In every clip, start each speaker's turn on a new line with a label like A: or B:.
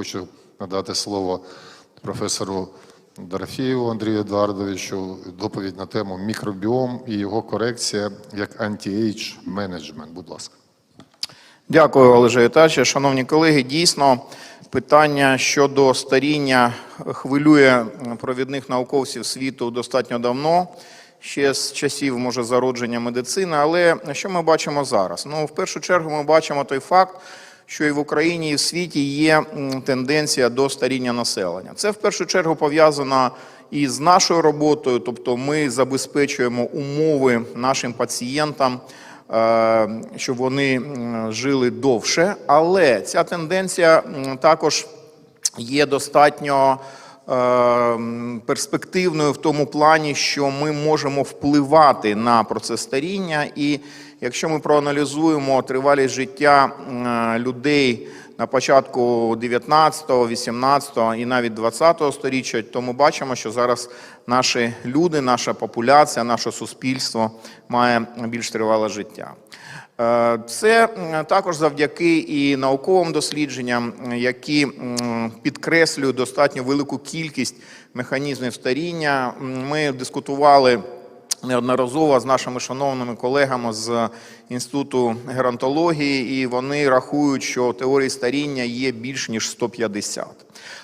A: хочу надати слово професору Дорофєєву Андрію Едуардовичу. Доповідь на тему мікробіом і його корекція як анті-ейдж менеджмент. Будь ласка.
B: Дякую, Олеже Віталійовичу. Шановні колеги, дійсно питання щодо старіння хвилює провідних науковців світу достатньо давно, ще з часів може зародження медицини. Але що ми бачимо зараз? Ну, в першу чергу, ми бачимо той факт. Що і в Україні, і в світі є тенденція до старіння населення. Це в першу чергу пов'язано і з нашою роботою, тобто ми забезпечуємо умови нашим пацієнтам, е, щоб вони жили довше. Але ця тенденція також є достатньо перспективною в тому плані, що ми можемо впливати на процес старіння. І якщо ми проаналізуємо тривалість життя людей на початку 19, 18 і навіть 20 сторіччя, то ми бачимо, що зараз наші люди, наша популяція, наше суспільство має більш тривале життя. Е, Це також завдяки і науковим дослідженням, які підкреслюють достатньо велику кількість механізмів старіння. Ми дискутували неодноразово з нашими шановними колегами з інституту геронтології, і вони рахують, що теорії старіння є більш ніж 150.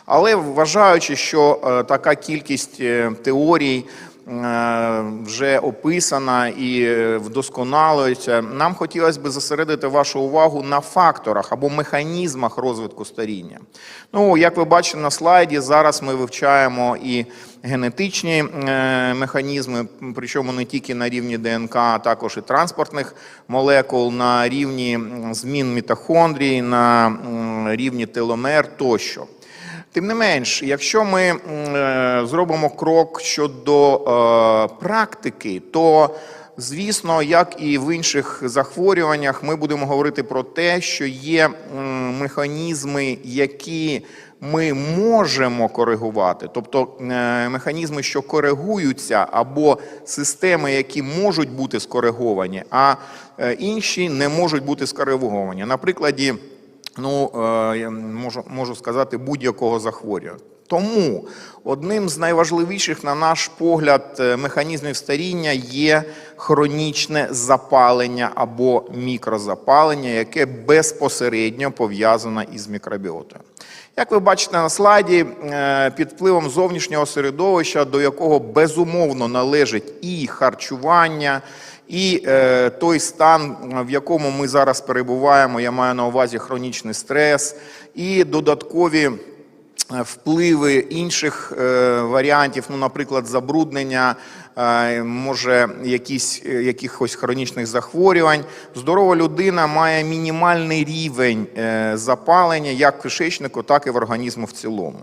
B: Але вважаючи, що е, така кількість е, теорій вже описана і е, вдосконалюється, нам хотілося б зосередити вашу увагу на факторах або механізмах розвитку старіння. Ну, як ви бачите на слайді, зараз ми вивчаємо і генетичні е, механізми, причому не тільки на рівні ДНК, а також і транспортних молекул, на рівні змін мітохондрій, на рівні теломер тощо. Тим не менш, якщо ми е, зробимо крок щодо е, практики, то звісно, як і в інших захворюваннях, ми будемо говорити про те, що є механізми, які ми можемо коригувати, тобто е, механізми, що коригуються, або системи, які можуть бути скориговані, а інші не можуть бути скориговані. На прикладі ну, е, я можу, можу сказати, будь-якого захворювання. Тому одним з найважливіших, на наш погляд, е, механізмів старіння є хронічне запалення або мікрозапалення, яке безпосередньо пов'язане із мікробіотою. Як ви бачите на слайді, е, під впливом зовнішнього середовища, до якого безумовно належить і харчування, і е, той стан, в якому ми зараз перебуваємо, я маю на увазі хронічний стрес, і додаткові е, впливи інших е, варіантів, ну, наприклад, забруднення, може, якісь, е, якихось хронічних захворювань. Здорова людина має мінімальний рівень е, запалення як в кишечнику, так і в організму в цілому.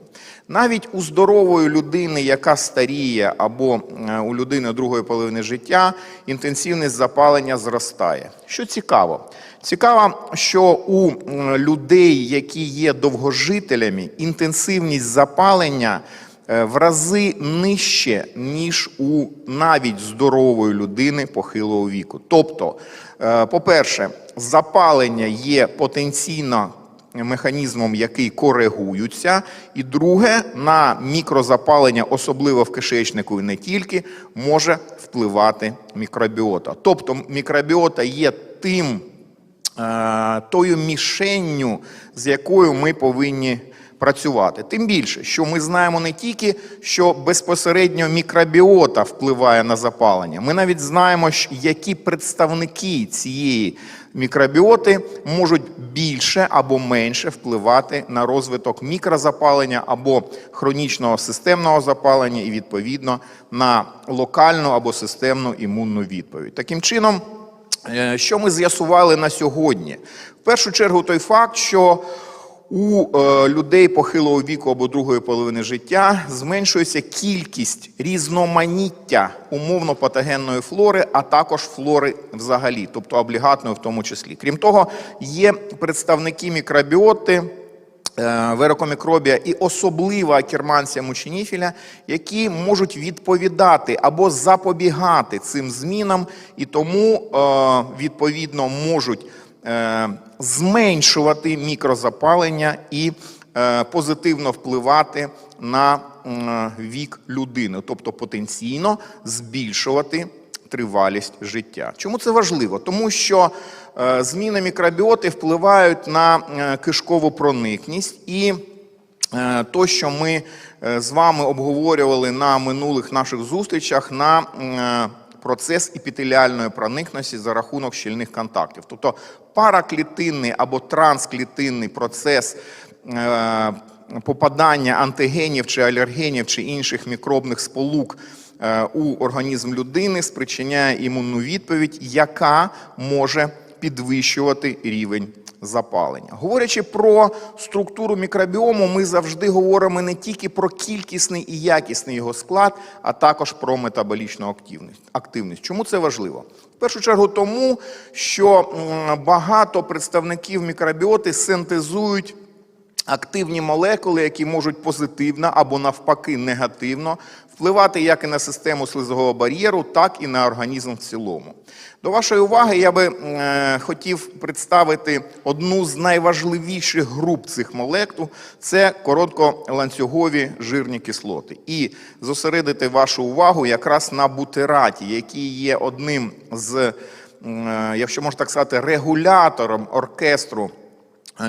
B: Навіть у здорової людини, яка старіє, або е, у людини другої половини життя, інтенсивність запалення зростає. Що цікаво? Цікаво, що у людей, які є довгожителями, інтенсивність запалення в рази нижче, ніж у навіть здорової людини похилого віку. Тобто, е, по-перше, запалення є потенційно механізмом, який коригуються, і друге, на мікрозапалення, особливо в кишечнику і не тільки, може впливати мікробіота. Тобто мікробіота є тим е, тою мішенню, з якою ми повинні працювати. Тим більше, що ми знаємо не тільки, що безпосередньо мікробіота впливає на запалення, ми навіть знаємо, які представники цієї мікробіоти можуть більше або менше впливати на розвиток мікрозапалення або хронічного системного запалення, і відповідно на локальну або системну імунну відповідь. Таким чином. Е, Що ми з'ясували на сьогодні? В першу чергу той факт, що у е, людей похилого віку або другої половини життя зменшується кількість різноманіття умовно патогенної флори, а також флори взагалі, тобто облігатної в тому числі. Крім того, є представники мікробіоти. е, Верокомікробія і особлива акерманція мученіфіля, які можуть відповідати або запобігати цим змінам, і тому е, відповідно можуть зменшувати мікрозапалення і е, позитивно впливати на вік людини, тобто потенційно збільшувати тривалість життя. Чому це важливо? Тому що е, зміни мікробіоти впливають на е, кишкову проникність і е, то, що ми е, з вами обговорювали на минулих наших зустрічах, на е, процес епітеліальної проникності за рахунок щільних контактів. Тобто параклітинний або трансклітинний процес е, попадання антигенів чи алергенів чи інших мікробних сполук е, у організм людини спричиняє імунну відповідь, яка може підвищувати рівень запалення. Говорячи про структуру мікробіому, ми завжди говоримо не тільки про кількісний і якісний його склад, а також про метаболічну активність. Чому це важливо? В першу чергу тому, що багато представників мікробіоти синтезують активні молекули, які можуть позитивно або навпаки негативно впливати як і на систему слизового бар'єру, так і на організм в цілому. До вашої уваги я би е, хотів представити одну з найважливіших груп цих молекул це коротколанцюгові жирні кислоти. І зосередити вашу увагу якраз на бутераті, який є одним з, е, якщо можна так сказати, регулятором оркестру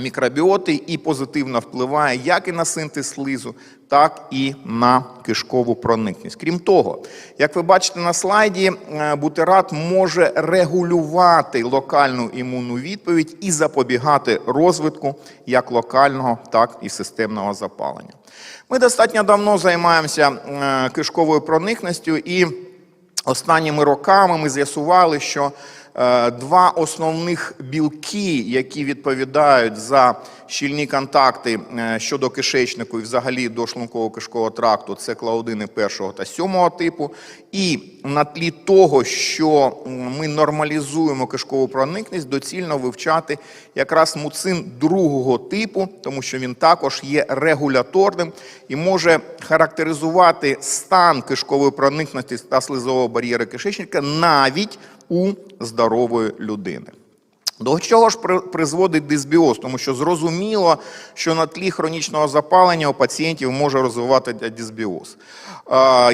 B: мікробіоти і позитивно впливає як і на синтез слизу, так і на кишкову проникність. Крім того, як ви бачите на слайді, е, бутерат може регулювати локальну імунну відповідь і запобігати розвитку як локального, так і системного запалення. Ми достатньо давно займаємося е, кишковою проникністю і Останніми роками ми з'ясували, що два основних білки, які відповідають за щільні контакти е, щодо кишечнику і взагалі до шлунково-кишкового тракту, це клаудини першого та сьомого типу. І на тлі того, що ми нормалізуємо кишкову проникність, доцільно вивчати якраз муцин другого типу, тому що він також є регуляторним і може характеризувати стан кишкової проникності та слизового бар'єра кишечника навіть у здорової людини. До чого ж призводить дисбіоз? Тому що зрозуміло, що на тлі хронічного запалення у пацієнтів може розвивати дисбіоз.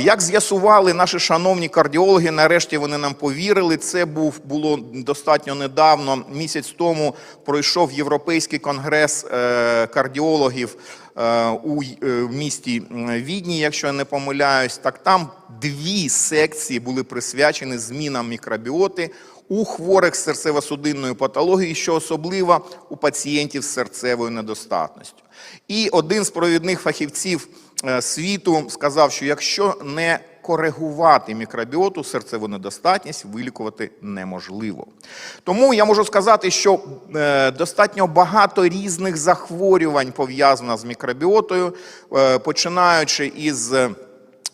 B: Як з'ясували наші шановні кардіологи, нарешті вони нам повірили. Це був було достатньо недавно. Місяць тому пройшов Європейський конгрес е, кардіологів е, у е, місті Відні, якщо я не помиляюсь. Так там дві секції були присвячені змінам мікробіоти у хворих з серцево-судинною патологією, що особливо у пацієнтів з серцевою недостатністю. І один з провідних фахівців е, світу сказав, що якщо не коригувати мікробіоту, серцеву недостатність вилікувати неможливо. Тому я можу сказати, що е, достатньо багато різних захворювань пов'язано з мікробіотою, е, починаючи із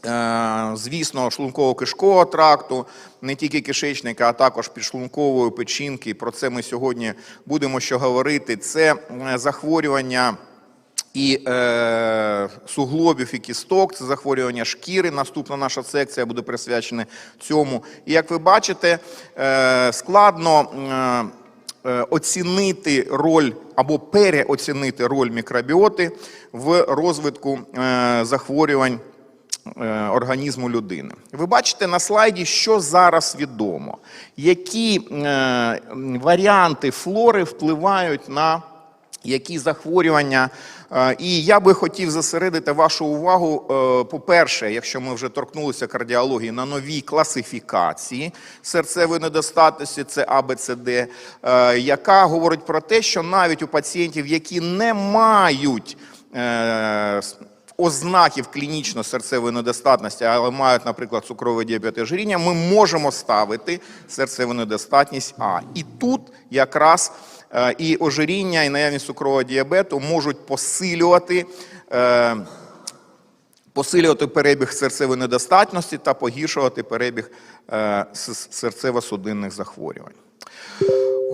B: е, звісно, шлунково-кишкового тракту, не тільки кишечника, а також підшлункової печінки. Про це ми сьогодні будемо ще говорити. Це е, захворювання і е, суглобів і кісток, це захворювання шкіри. Наступна наша секція буде присвячена цьому. І як ви бачите, е, складно. Е, е, Оцінити роль або переоцінити роль мікробіоти в розвитку захворювань організму людини. Ви бачите на слайді, що зараз відомо, які е, варіанти флори впливають на які захворювання. Е, І я би хотів зосередити вашу увагу, е, по-перше, якщо ми вже торкнулися кардіології, на новій класифікації серцевої недостатності, це АБЦД, е, яка говорить про те, що навіть у пацієнтів, які не мають е, ознаків клінічно серцевої недостатності, але мають, наприклад, цукровий діабет і ожиріння, ми можемо ставити серцеву недостатність А. І тут якраз е, і ожиріння, і наявність цукрового діабету можуть посилювати. е, Посилювати перебіг серцевої недостатності та погіршувати перебіг е, серцево-судинних захворювань.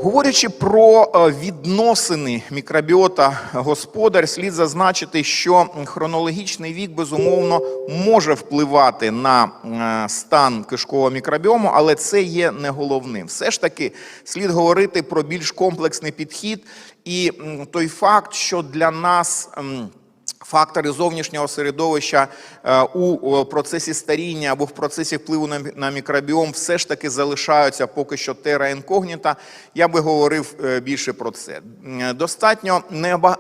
B: Говорячи про е, відносини мікробіота господар, слід зазначити, що хронологічний вік безумовно може впливати на е, стан кишкового мікробіому, але це є не головним. Все ж таки слід говорити про більш комплексний підхід і той факт, що для нас. Фактори зовнішнього середовища е, у процесі старіння або в процесі впливу на, мікробіом все ж таки залишаються поки що тера інкогніта. Я би говорив е, більше про це. Достатньо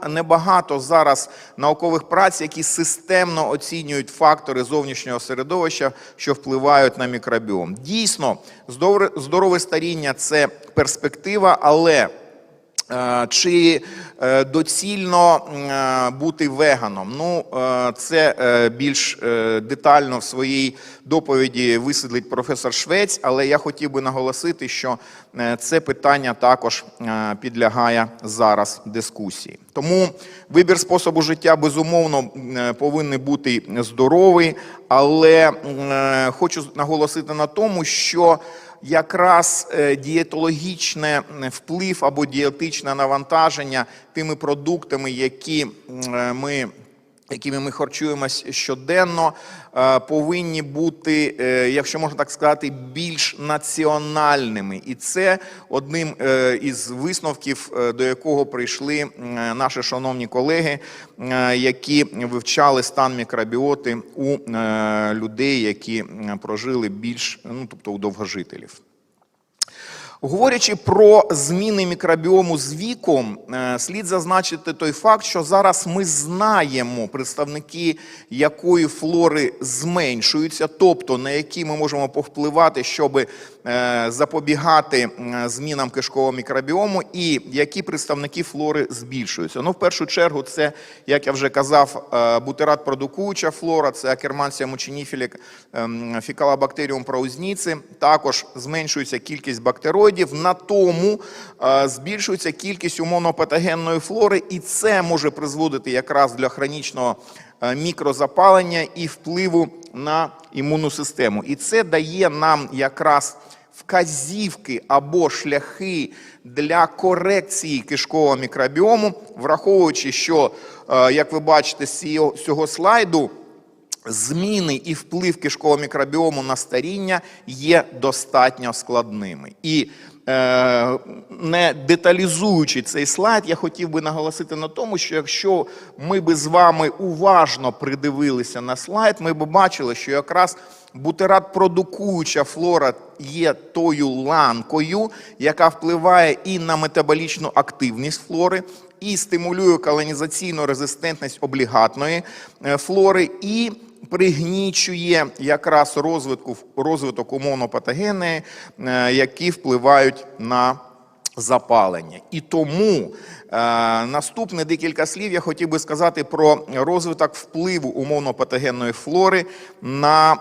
B: небагато зараз наукових праць, які системно оцінюють фактори зовнішнього середовища, що впливають на мікробіом. Дійсно, здорове, старіння це перспектива, але Е, Чи е, доцільно е, бути веганом? Ну, е, це е, більш е, детально в своїй доповіді висвітлить професор Швець, але я хотів би наголосити, що е, це питання також е, підлягає зараз дискусії. Тому вибір способу життя безумовно е, повинен бути здоровий, але е, хочу наголосити на тому, що якраз е, дієтологічне вплив або дієтичне навантаження тими продуктами, які е, ми. Якими ми харчуємось щоденно, е, повинні бути, е, якщо можна так сказати, більш національними, і це одним е, із висновків, до якого прийшли наші шановні колеги, які вивчали стан мікробіоти у людей, які прожили більш, ну тобто у довгожителів. Говорячи про зміни мікробіому з віком, е, слід зазначити той факт, що зараз ми знаємо представники якої флори зменшуються, тобто на які ми можемо повпливати, щоб запобігати е, змінам кишкового мікробіому, і які представники флори збільшуються. Ну, в першу чергу, це, як я вже казав, е, бутират продукуюча флора, це акермансія мученіфілі, фікалобактеріум праузніці. Також зменшується кількість бактероїдів, на тому е, збільшується кількість умовно-патогенної флори, і це може призводити якраз для хронічного мікрозапалення і впливу на імунну систему. І це дає нам якраз вказівки або шляхи для корекції кишкового мікробіому, враховуючи, що, е, як ви бачите з цього- слайду, зміни і вплив кишкового мікробіому на старіння є достатньо складними. І не деталізуючи цей слайд, я хотів би наголосити на тому, що якщо ми би з вами уважно придивилися на слайд, ми б бачили, що якраз бутерат продукуюча флора є тою ланкою, яка впливає і на метаболічну активність флори, і стимулює колонізаційну резистентність облігатної е, флори, і пригнічує якраз розвитку, розвиток умовно-патогенної, е, які впливають на запалення. І тому е, наступне декілька слів я хотів би сказати про розвиток впливу умовно-патогенної флори на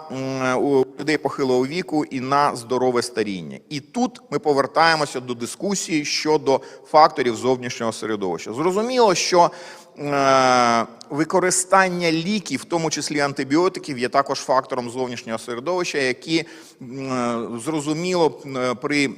B: людей похилого віку і на здорове старіння. І тут ми повертаємося до дискусії щодо факторів зовнішнього середовища. Зрозуміло, що е, використання ліків, в тому числі антибіотиків, є також фактором зовнішнього середовища, які е, зрозуміло при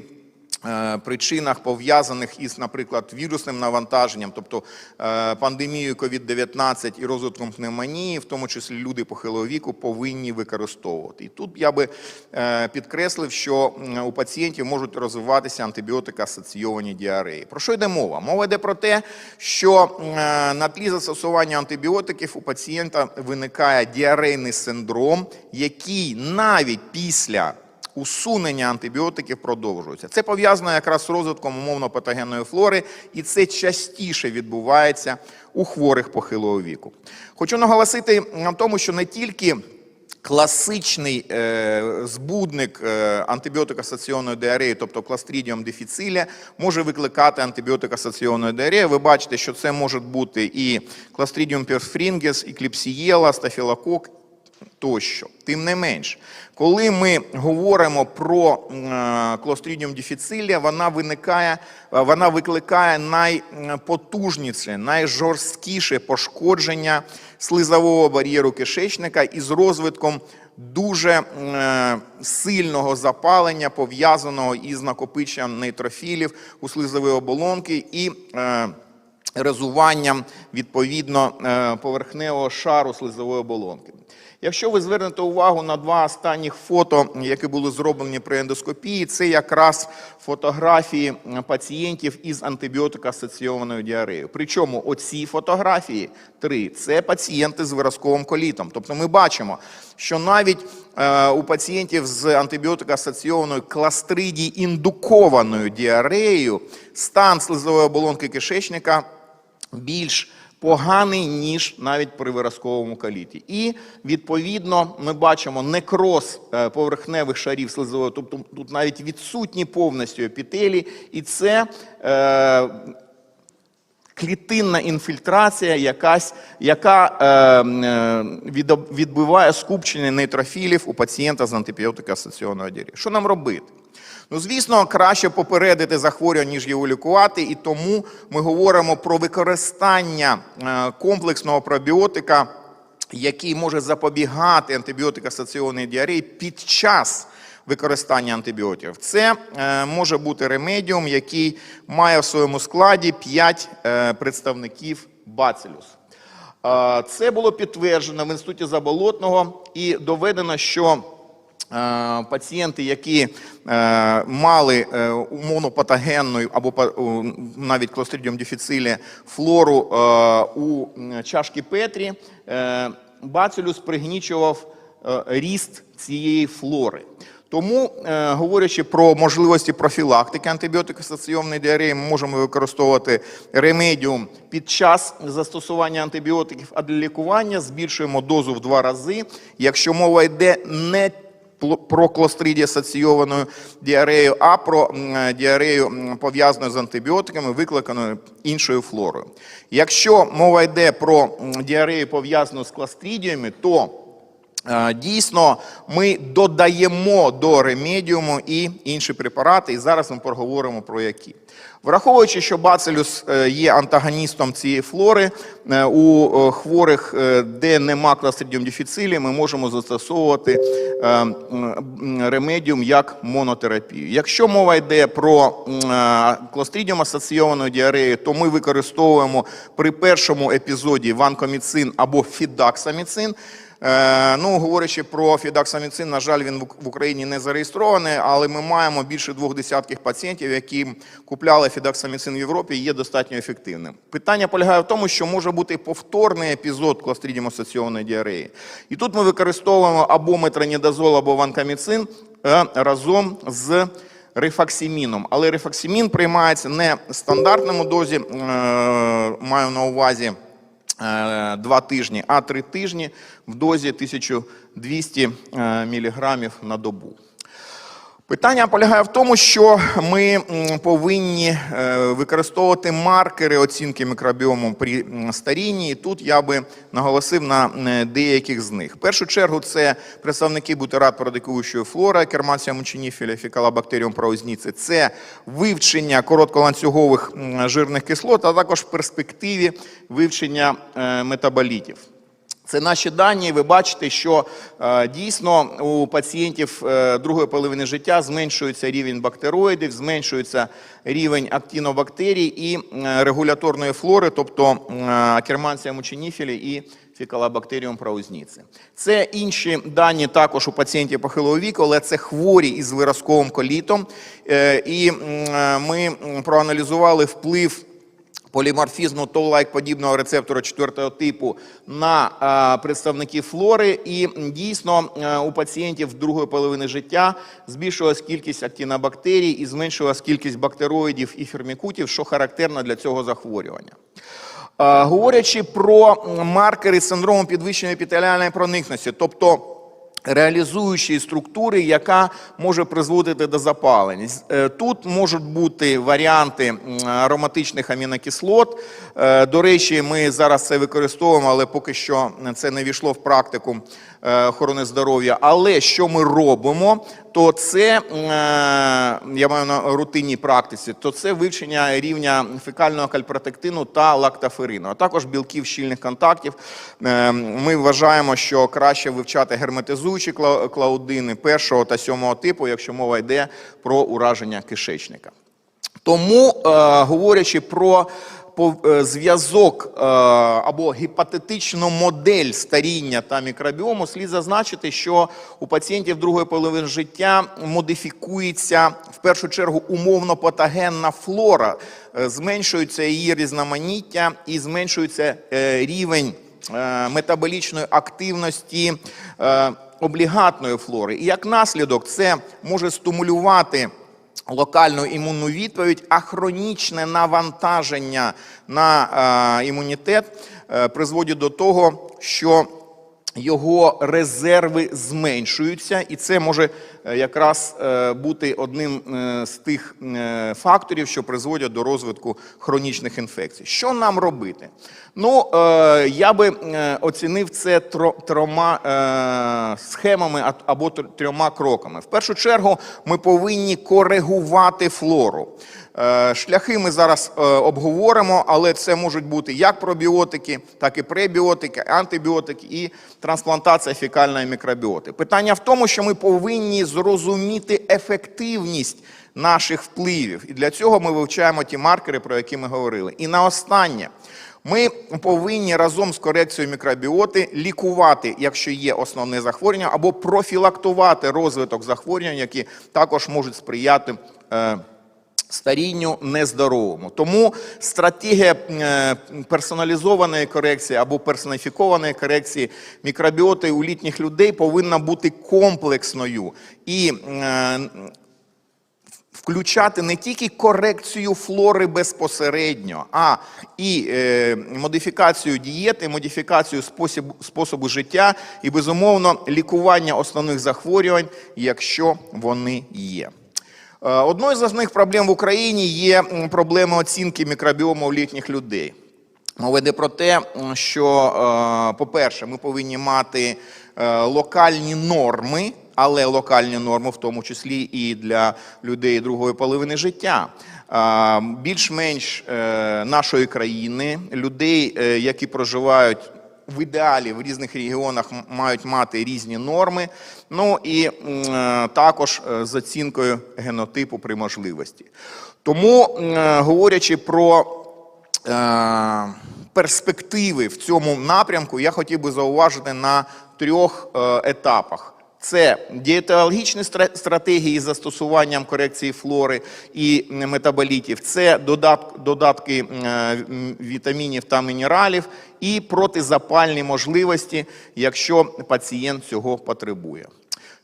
B: причинах пов'язаних із, наприклад, вірусним навантаженням, тобто е, пандемією COVID-19 і розвитком пневмонії, в тому числі люди похилого віку, повинні використовувати. І тут я би е, підкреслив, що у пацієнтів можуть розвиватися антибіотика-асоційовані діареї. Про що йде мова? Мова йде про те, що е, на тлі застосування антибіотиків у пацієнта виникає діарейний синдром, який навіть після усунення антибіотиків продовжується. Це пов'язано якраз з розвитком умовно-патогенної флори, і це частіше відбувається у хворих похилого віку. Хочу наголосити на тому, що не тільки класичний е, збудник е, антибіотик-асоційованої діареї, тобто кластрідіум дефіцилія, може викликати антибіотик-асоційованої діареї. Ви бачите, що це може бути і кластрідіум перфрінгес, і кліпсієла, стафілокок, тощо. Тим не менш, коли ми говоримо про е, Clostridium вона виникає, е, вона викликає найпотужніше, найжорсткіше пошкодження слизового бар'єру кишечника із розвитком дуже е, сильного запалення, пов'язаного із накопиченням нейтрофілів у слизові оболонки і резуванням відповідно поверхневого шару слизової оболонки. Якщо ви звернете увагу на два останніх фото, які були зроблені при ендоскопії, це якраз фотографії пацієнтів із антибіотикоасоційованою діареєю. Причому оці фотографії три це пацієнти з виразковим колітом. Тобто ми бачимо, що навіть е, у пацієнтів з антибіотикоасоційованою кластридій індукованою діареєю стан слизової оболонки кишечника більш поганий, ніж навіть при виразковому каліті. І, відповідно, ми бачимо некроз е, поверхневих шарів слизової, тобто тут навіть відсутні повністю епітелі, і це е, клітинна інфільтрація, якась, яка е, е, відбиває скупчення нейтрофілів у пацієнта з антибіотика антибіотикоасоційованою діареєю. Що нам робити? Ну, звісно, краще попередити захворювання, ніж його лікувати, і тому ми говоримо про використання е, комплексного пробіотика, який може запобігати антибіотикоасоційованій діареї під час використання антибіотиків. Це е, може бути ремедіум, який має в своєму складі 5 е, представників бацилюс. Це було підтверджено в інституті Заболотного і доведено, що пацієнти, які е, мали е, умовно патогенну або навіть клостридіум дефіцилі флору е, у чашки Петрі, е, бацилюс пригнічував е, ріст цієї флори. Тому, е, говорячи про можливості профілактики антибіотикоасоційованої діареї, ми можемо використовувати ремедіум під час застосування антибіотиків, а для лікування збільшуємо дозу в два рази. Якщо мова йде не про клостридію асоційовану діарею, а про діарею пов'язану з антибіотиками, викликаною іншою флорою. Якщо мова йде про діарею пов'язану з кластрідіями, то Е, Дійсно, ми додаємо до ремедіуму і інші препарати, і зараз ми поговоримо про які. Враховуючи, що бацилюс е, є антагоністом цієї флори, е, у е, хворих, де нема кластридіум дефіцилі, ми можемо застосовувати ремедіум як монотерапію. Якщо мова йде про кластридіум асоційовану діарею, то ми використовуємо при першому епізоді ванкоміцин або фідаксаміцин. Е, Ну, говорячи про фідаксаміцин, на жаль, він в Україні не зареєстрований, але ми маємо більше двох десятків пацієнтів, які купляли фідаксаміцин в Європі є достатньо ефективним. Питання полягає в тому, що може бути повторний епізод асоційованої діареї. І тут ми використовуємо або метронідазол, або ванкаміцин е, разом з рифаксиміном. Але рифаксимін приймається не в стандартному дозі, е, маю на увазі е, два тижні, а три тижні в дозі 1200 е, міліграмів на добу. Питання полягає в тому, що ми повинні е, використовувати маркери оцінки мікробіому при старінні. І тут я би наголосив на деяких з них. В першу чергу це представники бутират продикуючої флори, кермація мученіфіля, фікалобактеріум праузніці. Це вивчення коротколанцюгових жирних кислот, а також в перспективі вивчення е, метаболітів. Це наші дані. Ви бачите, що е, дійсно у пацієнтів е, другої половини життя зменшується рівень бактероїдів, зменшується рівень актинобактерій і регуляторної флори, тобто акерманція мученіфілі і фікалобактеріум праузніці. Це інші дані також у пацієнтів похилого віку, але це хворі із виразковим колітом. Е, І ми проаналізували вплив поліморфізму тоу-лайк подібного рецептора четвертого типу на е, представників флори, і дійсно е, у пацієнтів другої половини життя збільшилась кількість актинобактерій і зменшилась кількість бактероїдів і фермікутів, що характерно для цього захворювання. Е, Говорячи про маркери синдрому підвищеної епітеліальної проникності, тобто реалізуючої структури, яка може призводити до запалення. Е, Тут можуть бути варіанти ароматичних амінокислот. Е, До речі, ми зараз це використовуємо, але поки що це не війшло в практику охорони здоров'я. Але що ми робимо, то це е, я маю на рутинній практиці, то це вивчення рівня фекального кальпротектину та лактоферину, а також білків щільних контактів. Е, Ми вважаємо, що краще вивчати герметизуючі кла- клаудини першого та сьомого типу, якщо мова йде про ураження кишечника. Тому, е, говорячи про е, зв'язок е, або гіпотетичну модель старіння та мікробіому, слід зазначити, що у пацієнтів другої половини життя модифікується в першу чергу умовно патогенна флора, Е, зменшується її різноманіття і зменшується е, рівень е, метаболічної активності е, облігатної флори. І як наслідок це може стимулювати локальну імунну відповідь, а хронічне навантаження на е, імунітет е, призводить до того, що його резерви зменшуються, і це може е, якраз е, бути одним е, з тих факторів, що призводять до розвитку хронічних інфекцій. Що нам робити? Ну, я би оцінив це трьома схемами або тр- трьома кроками. В першу чергу, ми повинні коригувати флору. Е, Шляхи ми зараз е, обговоримо, але це можуть бути як пробіотики, так і пребіотики, антибіотики і трансплантація фекальної мікробіоти. Питання в тому, що ми повинні зрозуміти ефективність наших впливів. І для цього ми вивчаємо ті маркери, про які ми говорили. І на останнє. Ми повинні разом з корекцією мікробіоти лікувати, якщо є основне захворювання, або профілактувати розвиток захворювань, які також можуть сприяти е, старінню нездоровому. Тому стратегія е, персоналізованої корекції або персоніфікованої корекції мікробіоти у літніх людей повинна бути комплексною і е, включати не тільки корекцію флори безпосередньо, а і е, модифікацію дієти, модифікацію спосіб, способу життя і, безумовно, лікування основних захворювань, якщо вони є. Е, Одною з основних проблем в Україні є проблема оцінки мікробіому літніх людей. Мова йде про те, що, е, по-перше, ми повинні мати е, локальні норми, але локальні норми, в тому числі і для людей другої половини життя. Більш-менш нашої країни, людей, які проживають в ідеалі в різних регіонах мають мати різні норми. Ну і е, також е, з оцінкою генотипу при можливості. Тому, е, говорячи про перспективи в цьому напрямку, я хотів би зауважити на трьох етапах. Це дієтологічні стра- стратегії з застосуванням корекції флори і метаболітів, це додат- додатки е, вітамінів та мінералів і протизапальні можливості, якщо пацієнт цього потребує.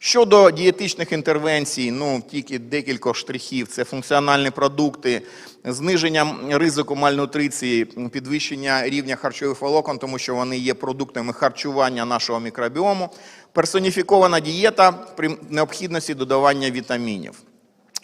B: Щодо дієтичних інтервенцій, ну тільки декілька штрихів: це функціональні продукти, зниження ризику мальнутриції, підвищення рівня харчових волокон, тому що вони є продуктами харчування нашого мікробіому, персоніфікована дієта при необхідності додавання вітамінів.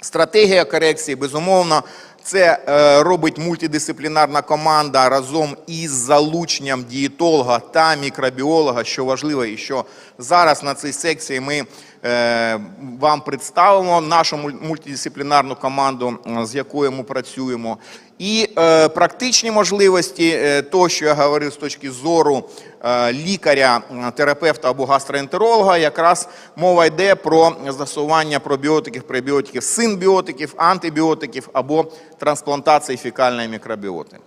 B: Стратегія корекції, безумовно, це е, робить мультидисциплінарна команда разом із залученням дієтолога та мікробіолога, що важливо, і що зараз на цій секції ми е, вам представимо нашу муль- мультидисциплінарну команду, з якою ми працюємо. І е, практичні можливості, е, то, що я говорив з точки зору е, лікаря, терапевта або гастроентеролога, якраз мова йде про застосування пробіотиків, пребіотиків, синбіотиків, антибіотиків або трансплантації фекальної мікробіоти.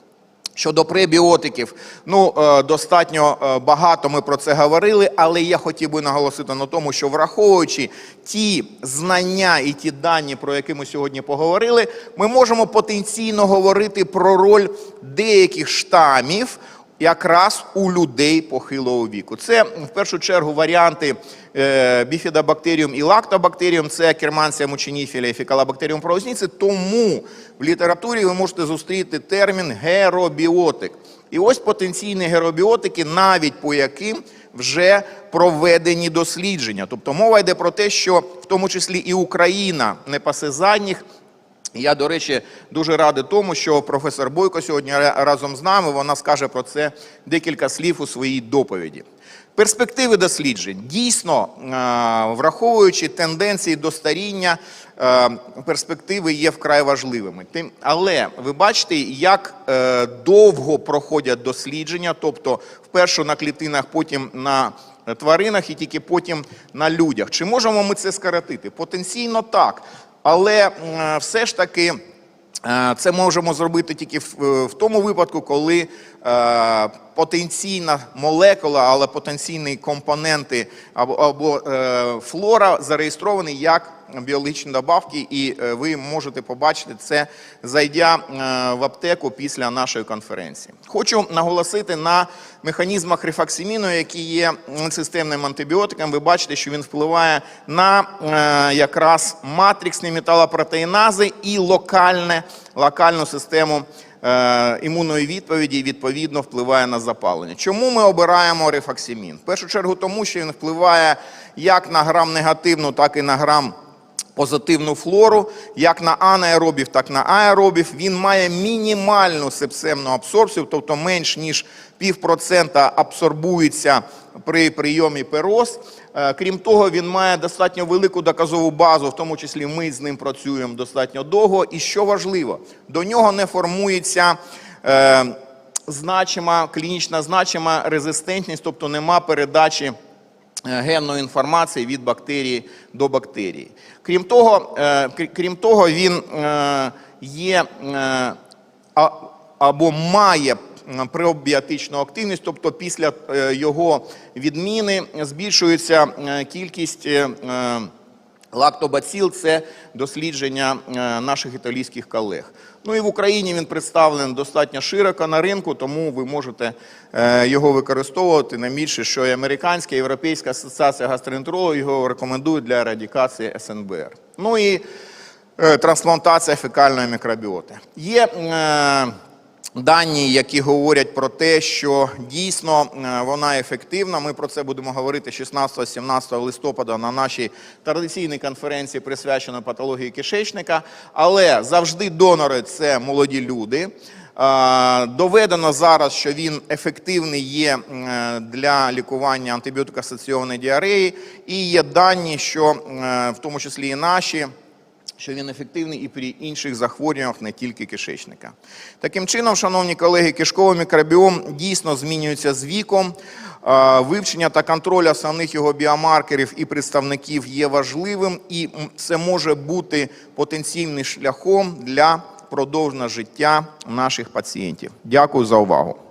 B: Щодо пребіотиків, ну е, достатньо е, багато ми про це говорили, але я хотів би наголосити на тому, що враховуючи ті знання і ті дані, про які ми сьогодні поговорили, ми можемо потенційно говорити про роль деяких штамів якраз у людей похилого віку. Це в першу чергу варіанти біфідобактеріум і лактобактеріум, це керманція мученіфіля і фікалобактеріум проусніці. Тому в літературі ви можете зустріти термін геробіотик. І ось потенційні геробіотики, навіть по яким вже проведені дослідження. Тобто мова йде про те, що в тому числі і Україна не пасе задніх. Я, до речі, дуже радий тому, що професор Бойко сьогодні разом з нами вона скаже про це декілька слів у своїй доповіді. Перспективи досліджень дійсно, е, враховуючи тенденції до старіння, е, перспективи є вкрай важливими. Але ви бачите, як е, довго проходять дослідження, тобто вперше на клітинах, потім на тваринах і тільки потім на людях. Чи можемо ми це скоротити? Потенційно так. Але все ж таки е, це можемо зробити тільки в, тому випадку, коли е, потенційна молекула, але потенційні компоненти або, або е, флора зареєстровані як біологічні добавки, і е, ви можете побачити це, зайдя е, в аптеку після нашої конференції. Хочу наголосити на механізмах рефаксиміну, які є системним антибіотиком. Ви бачите, що він впливає на е, якраз матриксні металопротеїнази і локальне, локальну систему імунної відповіді і відповідно впливає на запалення. Чому ми обираємо рефаксимін? В першу чергу тому, що він впливає як на грам негативну, так і на грам позитивну флору, як на анаеробів, так на аеробів. Він має мінімальну сепсемну абсорбцію, тобто менш ніж півпроцента абсорбується при прийомі пероз. Е, Крім того, він має достатньо велику доказову базу, в тому числі ми з ним працюємо достатньо довго. І що важливо, до нього не формується. Е, Значима клінічна значима резистентність, тобто нема передачі е, генної інформації від бактерії до бактерії. Крім того, крім того, він є або має пробіотичну активність, тобто після е, його відміни збільшується е, кількість. е, Лактобацил це дослідження наших італійських колег. Ну і в Україні він представлений достатньо широко на ринку, тому ви можете його використовувати. Не більше, що і Американська, і Європейська асоціація гастроентерологів його рекомендують для ерадикації СНБР. Ну і трансплантація фекальної мікробіоти. Є дані, які говорять про те, що дійсно е, вона ефективна. Ми про це будемо говорити 16-17 листопада на нашій традиційній конференції, присвяченій патології кишечника. Але завжди донори це молоді люди. Е, Доведено зараз, що він ефективний є е, для лікування антибіотикоасоційованої діареї, і є дані, що в тому числі і наші що він ефективний і при інших захворюваннях, не тільки кишечника. Таким чином, шановні колеги, кишковий мікробіом дійсно змінюється з віком. Вивчення та контроль основних його біомаркерів і представників є важливим, і це може бути потенційним шляхом для продовження життя наших пацієнтів. Дякую за увагу.